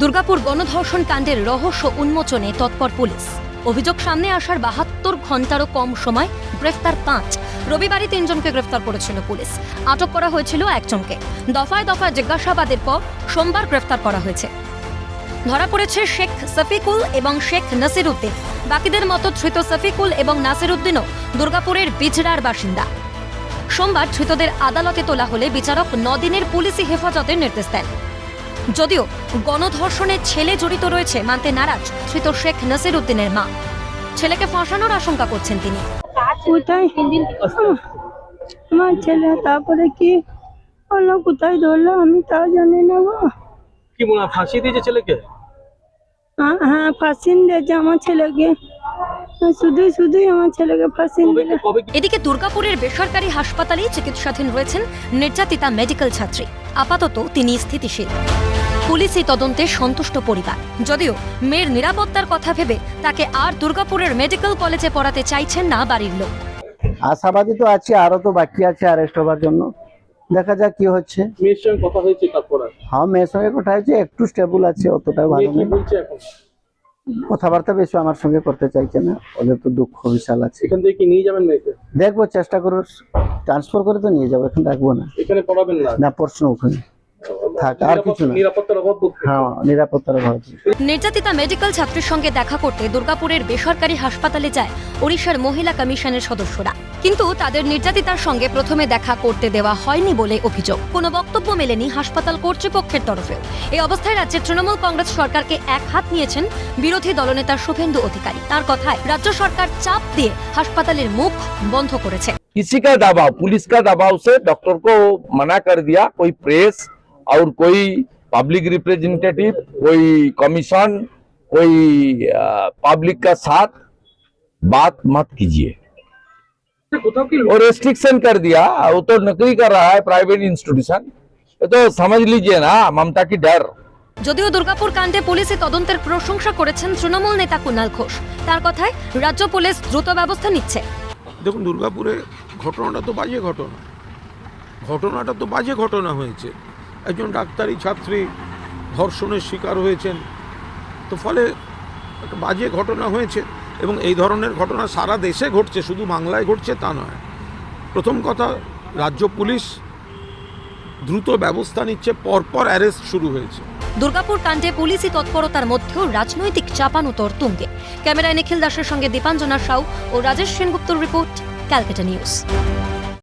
দুর্গাপুর গণধর্ষণ কাণ্ডের রহস্য উন্মোচনে তৎপর পুলিশ। অভিযোগ সামনে আসার বাহাত্তর ঘন্টারও কম সময়, গ্রেফতার পাঁচ। রবিবারই তিনজনকে গ্রেফতার করেছিল পুলিশ। আটক করা হয়েছিল একজনকে। দফায় দফায় জিজ্ঞাসাবাদের পর সোমবার গ্রেফতার করা হয়েছে। ধরা পড়েছে শেখ সফিকুল এবং শেখ নাসিরউদ্দিন বাকিদের মতো ধৃত সফিকুল এবং নাসিরউদ্দিনও দুর্গাপুরের বিজরার বাসিন্দা। সোমবার ধৃতদের আদালতে তোলা হলে বিচারক নদিনের পুলিশি হেফাজতের নির্দেশ দেন। যদিও গণধর্ষণে ছেলে জড়িত রয়েছে মানতে নারাজ ধৃত শেখ নাসির উদ্দিনের মা। ছেলেকে ফাঁসানোর আশঙ্কা করছেন তিনি। কোথায়? আমার ছেলে তারপরে কি হলো? কোথায় ধরলো? আমি তাও জানি না গো। কি মনে হয় ফাঁসি দিয়েছে ছেলেকে? হ্যাঁ, হ্যাঁ ফাঁসিন দিয়েছে আমার ছেলেকে। শুধুই শুধুই আমার ছেলেকে ফাঁসিন দিলে এদিকে দুর্গাপুরের বেসরকারি হাসপাতালেই চিকিৎসাধীন রয়েছেন নির্যাতিতা মেডিকেল ছাত্রী। আপাতত তিনি স্থিতিশীল। পুলিশি তদন্তে সন্তুষ্ট পরিবার। যদিও মেয়ের নিরাপত্তার কথা ভেবে তাকে আর দুর্গাপুরের মেডিকেল কলেজে পড়াতে চাইছেন না বাড়ির লোক। আশাবাদী তো আছে আরও তো বাকি আছে অ্যারেস্ট হবার জন্য। দেখা যাক কি হচ্ছে। মেয়ের সঙ্গে কথা হয়েছে তারপর হ্যাঁ মেয়ের সঙ্গে কথা হয়েছে একটু স্টেবল আছে অতটা ভালো নেই। কথাবার্তা বেশি আমার সঙ্গে করতে চাইছে না ওদের তো দুঃখ বিশাল আছে। এখান থেকে কি নিয়ে যাবেন মেয়েকে? দেখব চেষ্টা করো ট্রান্সফার করে তো নিয়ে যাব এখন রাখব না। এখানে পড়াবেন না? না প্রশ্ন ওখানে। থাক আর কিছু না নিরাপত্তার অভাব বোধ করছেন? হ্যাঁ নিরাপত্তার অভাব আছে। নির্যাতিতা মেডিকেল ছাত্রীর সঙ্গে দেখা করতে দুর্গাপুরের বেসরকারি হাসপাতালে যায় ওড়িশার মহিলা কমিশনের সদস্যরা কিন্তু তাদের নির্যাতিতার সঙ্গে প্রথমে দেখা করতে দেওয়া হয়নি বলে অভিযোগ কোনো বক্তব্য মেলেনি হাসপাতাল কর্তৃপক্ষের তরফে এই অবস্থায় রাজ্যের তৃণমূল কংগ্রেস সরকারকে এক হাত নিয়েছেন বিরোধী দলনেতা শুভেন্দু অধিকারী তার কথায় রাজ্য সরকার চাপ দিয়ে হাসপাতালের মুখ বন্ধ করেছে किसी का दबाव पुलिस का दबाव से डॉक्टर को मना कर दिया कोई प्रेस और कोई पब्लिक रिप्रेजेंटेटिव कोई कमीशन कोई पब्लिक का साथ बात मत कीजिए কোথাও কি और रेस्ट्रिक्शन कर दिया वो तो नकली कर रहा है प्राइवेट इंस्टीट्यूशन ये तो समझ लीजिए ना ममता की डर যদিও দুর্গাপুর কাণ্ডে পুলিশি তদন্তের প্রশংসা করেছেন তৃণমূল নেতা কুণাল ঘোষ তার কথায় রাজ্য পুলিশ দ্রুত ব্যবস্থা নিচ্ছে দেখুন দুর্গাপুরে ঘটনাটা তো বাজে ঘটনা ঘটনাটা তো বাজে ঘটনা হয়েছে একজন ডাক্তারি ছাত্রী ধর্ষণের শিকার হয়েছেন। তো ফলে একটা বাজে ঘটনা হয়েছে এবং এই ধরনের ঘটনা সারা দেশে ঘটছে, শুধু বাংলায় ঘটছে তা নয়। প্রথম কথা, রাজ্য পুলিশ দ্রুত ব্যবস্থা নিচ্ছে, পরপর অ্যারেস্ট শুরু হয়েছে। দুর্গাপুর কাণ্ডে পুলিশি তৎপরতার মধ্যেও রাজনৈতিক চাপানুতর তুঙ্গে ক্যামেরায় নিখিল দাসের সঙ্গে দীপাঞ্জনা সাউ ও রাজেশ সেনগুপ্তর রিপোর্ট, ক্যালকাটা নিউজ।